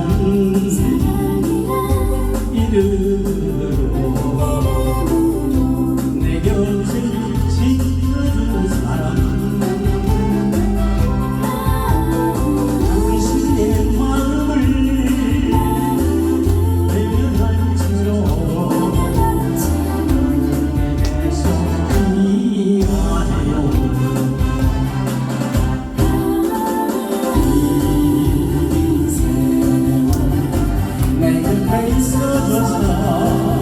hands 다 있어졌나